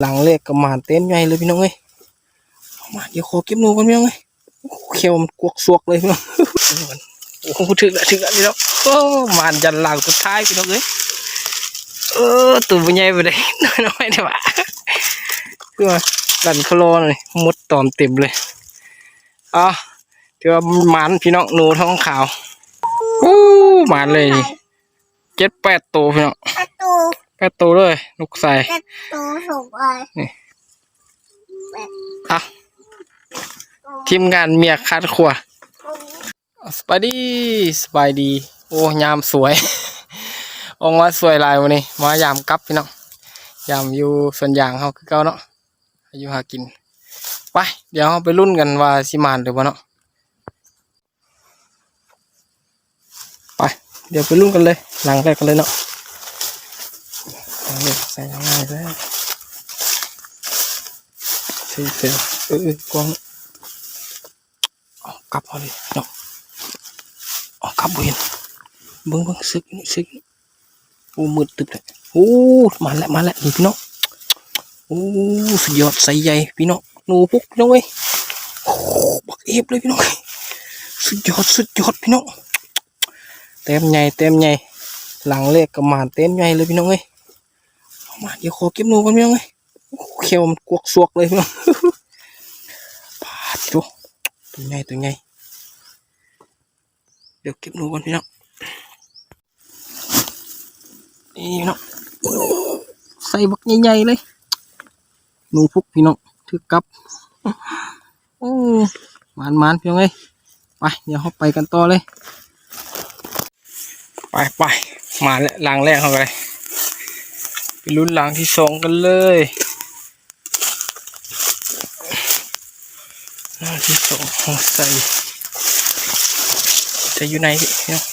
หลังเลขก็มานเต็มใหญ่เลยพี่น้องเอ้ยเอามาเดี๋ยวขอเก็บหนูก่อนพี่น้องเอ้ยเขียวมันกวกสวกเลยพี่น้องโอ้โหถึงแล้วถึงแล้วพี่น้องโอ้มานยันหลังสุดท้ายพี่น้องเอ้ยเออตัวมันใหญ่ไปเลยน้อยๆเดี๋ยวว่าคือว่าดันคลอเลยมดตอมเต็มเลยอะถือว่ามันพี่น้องหนูท้องขาวโอ้มันเลยเจ็ดแปดตัวพี่น้อง ประตูแปดตัวเลยลูกใส่ประตูสูงเลยอะทีมงานเมียคัดครัวสบายดีสบายดี โอ้ยามสวยออกมาสวยหลายวันนี้ มายามกลับพี่น้องยามอยู่ส่วนยางเขาคือเก่าเนาะอยู่หากิน ไป เดี๋ยวเราไปรุ่นกันว่าสิมานหรือบ่เนาะไป เดี๋ยวไปรุ่นกันเลยหลังแรกกันเลยเนาะ หลังแรกใส่ง่ายๆเลยใส่เสือเออเออกวงเอากลับเอาเลยเนาะเอากลับบ่เห็นเบิ่งเบิ่งซึกนี่ซึกโอ้มืดตึบเลยโอ้มาแล้วมาแล้วนี่พี่น้องโอ้สุดยอดใส่ใหญ่พี่น้องหนูปุ๊กพี่น้องเว้ยโอ้บักเอฟเลยพี่น้องสุดยอดสุดยอดพี่น้องเต็มใหญ่เต็มใหญ่หลังเลขก็มาเต็มใหญ่เลยพี่น้องเว้ย มาเดี๋ยวขอเก็บหนูก่อนพี่น้องเว้ยโอเขียวมันกวกสวกเลยพี่น้องปาดดูตัวใหญ่ตัวใหญ่เดี๋ยวเก็บหนูก่อนพี่น้องนี่พี่น้องใส่บักใหญ่ๆเลยหนูพุกพี่น้องถือกลับโอ้มานมานพี่น้องเอ้ยไปเดี๋ยวเราไปกันต่อเลย ไปไปมาแล้วลางแรกเข้าไป ลุ้นลางที่สองกันเลยลางที่สองเอาใส่จะอยู่ไหนพี่น้อง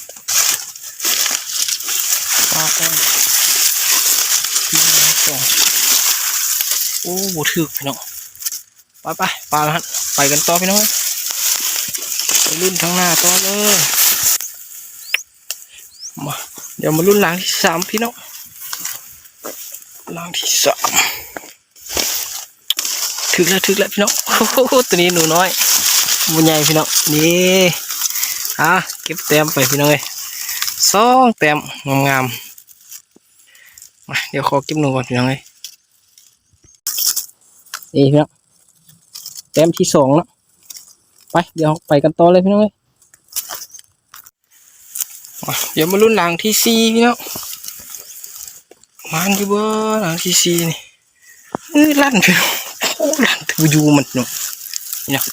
ปลาแป้งที่ลางสองโอ้โหถึกพี่น้องไปไปปลาแล้วฮะไปกันต่อพี่น้องไปรุ่นข้างหน้าต่อเลยมาเดี๋ยวมารุ่นหลังที่สามพี่น้อง หลังที่สามถึกแล้วถึกแล้วพี่น้องโอ้โหตัวนี้หนูน้อยบุญใหญ่พี่น้องนี่อะเก็บแต้มไปพี่น้องเลยสองแต้มงามๆมาเดี๋ยวขอเก็บหนูก่อนพี่น้องเลยนี่พี่น้องแต้มที่สองแล้วไปเดี๋ยวไปกันต่อเลยพี่น้องเอ้ยเดี๋ยวมาลุ้นหลังที่สี่พี่น้อง มันอยู่บ่หลังที่สี่นี่เอ้ยลั่นพี่น้องโอ้ลั่นถืออยู่มันเนาะนี่นะ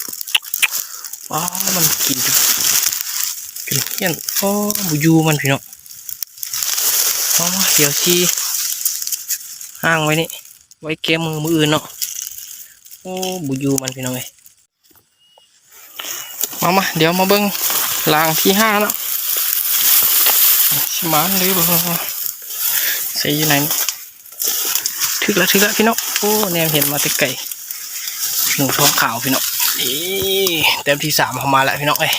ว้ามันกินกินเฮี้ยนโอ้บูยูมันพี่เน้องอ๋อเดี๋ยวที่ห้างไว้นี่ไว้เกมมือมืออื่นเนาะโอ้บุยูมันพี่น้องเอ้ยมามาเดี๋ยวมาเบิ้งลางที่ห้าเนาะชิมานเลยบ่ ใส่อยู่ไหนถึกแล้วถึกแล้วพี่น้องโอ้แนมเห็นมาแต่ไก่หนูท้องขาวพี่น้องนี่เต็มที่สามเข้ามาแล้วพี่น้องเอ้ย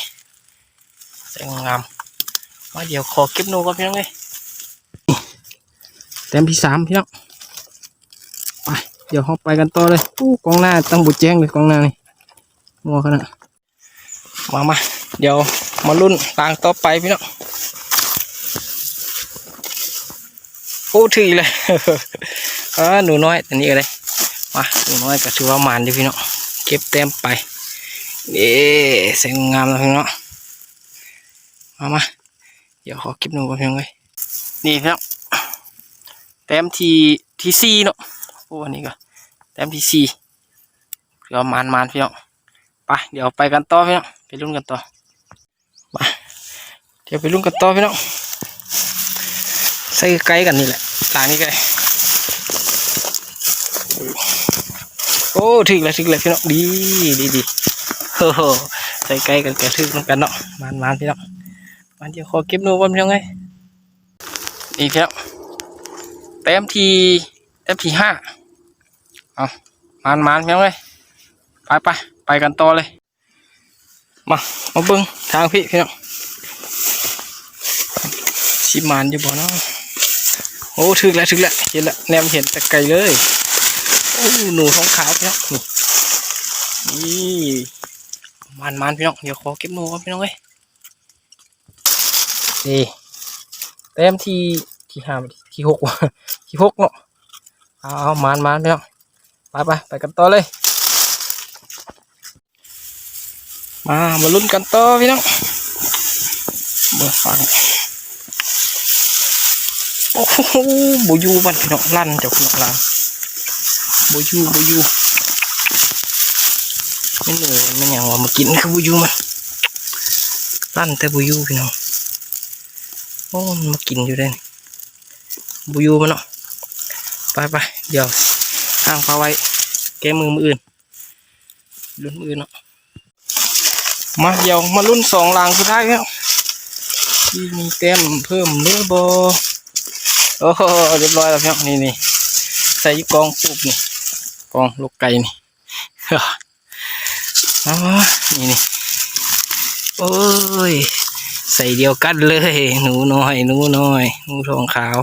ใส่งามมาเดี๋ยวขอเก็บหนูก่อนพี่น้องเอ้ยเต็มที่สามพี่น้องไปเดี๋ยวเราไปกันต่อเลยอู้กองหน้าตั้งบุแจ้งเลยกองหน้านี่งัวขนาดมามาเดี๋ยวมาลุ้นรางต่อไปพี่น้อง โอ้ถือเลยเออหนูน้อยอันนี้ก็เลยมาหนูน้อยก็ถือว่ามานดีพี่เน้องเก็บแต้มไปนี่เสียงงามแล้วพี่เน้องมามาเดี๋ยวขอเก็บหนูก่อนพี่น้องเลยนี่พี่น้องแต้มทีที่สี่เนาะโอ้อันนี้ก็แต้มที่สี่เดี๋ยวมานมานพี่เน้องไปเดี๋ยวไปกันต่อพี่เน้องไปลุ้นกันต่อมาเดี๋ยวไปลุ้นกันต่อพี่น้องใส่ไกลกันนี่แหละ หลังนี้ก็ได้โอ้ถึกเลยถึกเลยพี่น้องดีดีดีโอ้โหใส่ไกลกันกระทึกกันเนาะมานมานพี่น้องมาเดี๋ยวขอเก็บนูก่อนพี่น้องไงนี่พี่น้องแต้มที่เอฟทีห้าเอามานมานพียงเลยไปไปไปกันต่อเลยมามาเบิ้งทางพี่พี่น้องชิมานอยู่บ่เนาะ โอ้ถึกแล้วถึกแล้วเห็นแล้วแนมเห็นแต่ไกลเลยโอ้หนูท้องขาวพี่น้องนี่มันมันพี่น้องเดี๋ยวขอเก็บหนูก่อนพี่น้องเอ้ยนี่เต็มที่ที่ห้าที่หกวะที่หกเนาะเอาเอามันมันพี่น้องไปไปไปกันต่อเลย มามาลุ้นกันต่อพี่น้องเบิกฟัง โอ้โหบูยูบันพี่น้องลั่นจาพี่น้องลางบูยูบูยูไม่เหนื่อยไม่อย่างว่ามากินคือบูยูมันลั่นแต่บูยูพี่น้องโอ้มันมากินอยู่ได้นี่บูยูมันเนาะไปไปเดี๋ยวห่างพาไว้ แก้มือมืออื่นลุ้นมืออื่นเนาะมาเดี๋ยวมารุ่นสองลางสุดท้ายแล้วที่มีแต้มเพิ่มเนื้อบอ โอ้โหเรียบร้อยแล้วพี่น้องนี่นี่ใส่กองปุ๊บนี่กองลูกไก่นี่เอามานี่นี่โอ้ย ใส่เดียวกันเลย หนูน้อย หนูน้อยหนูทองขาว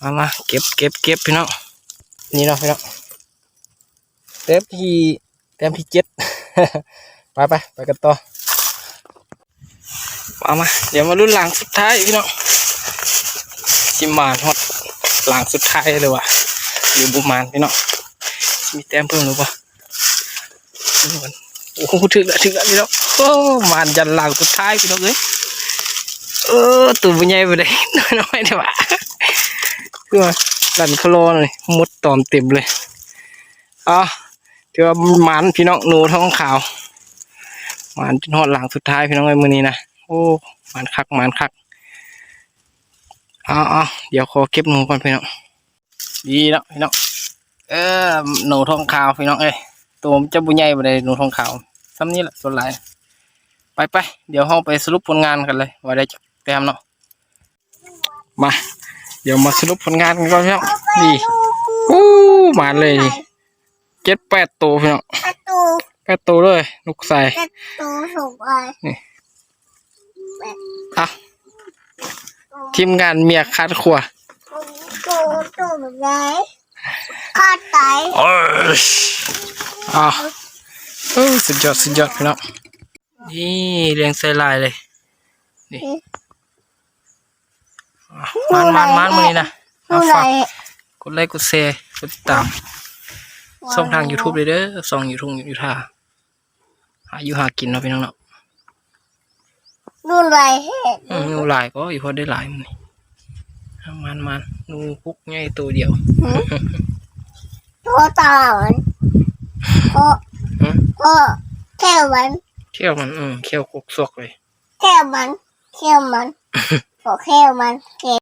มามาเก็บเก็บเก็บพี่น้องนี่เนาะพี่น้องเต็มที่เต็มที่เจ็ดไปไปไปกันต่อมามาเดี๋ยวมารุ่นหลังสุดท้ายพี่น้อง ชิมานฮอดหลังสุดท้ายเลยว่ะอยู่บุมานพี่น้องมีแต้มเพิ่มหรือเปล่าโอ้โหถึงแล้วถึงแล้วพี่น้องโอ้มานยันหลังสุดท้ายพี่น้องเอ้ยเออตัวมันใหญ่ไปเลยน้อยๆเดี๋ยวว่ะคือว่าดันคลอเลยมุดตอมเต็มเลยอะถือว่ามันพี่น้องหนูท้องขาวมันจนหอดหลังสุดท้ายพี่น้องไอ้มือนี้นะโอ้มันคักมันคัก เอาเอาเดี๋ยวขอเก็บหนูก่อนพี่น้องดีแล้วพี่น้องเออหนูทองขาวพี่น้องเอ้ยตัวมันจะบุญใหญ่ไปเลยหนูทองขาวซ้ำนี้แหละส่วนหลายไปไปเดี๋ยวห้องไปสรุปผลงานกันเลย ว่าได้จักแต้มเนาะมา เดี๋ยวมาสรุปผลงานกันก่อนพี่น้องนี่อู้มาเลยนี่เจ็ดแปดตัวพี่น้องประตูแปดตัวเลยลูกใส่ประตูสูงไปอะ ทีมงานเมียคัดครัวตูตูแบบไหนข้าไตโอ้ยอะเออสุดยอดสุดยอดพี่น้องนี่เรียงใส่ลายเลย นี่อะมันมันมันมือนี้นะดูเอาไหนฝากกดไลค์กดแชร์กดติดตามช่องทาง YouTube เลยเด้อช่องยูทูบยูท่าหาอยู่หากินเนาะพี่น้องเนาะ ดูไหนเห็นอืมหนูหลายก็อีพอได้หลายมันนี่เอามันมันหนูพุกง่ายตัวเดียว โทรตามันโอ้หืม โอ้แค่มันเขี้ยวมันอืมเขี้ยวกุกซวกเลย แค่มันแค่มันโอ้แค่มันแค่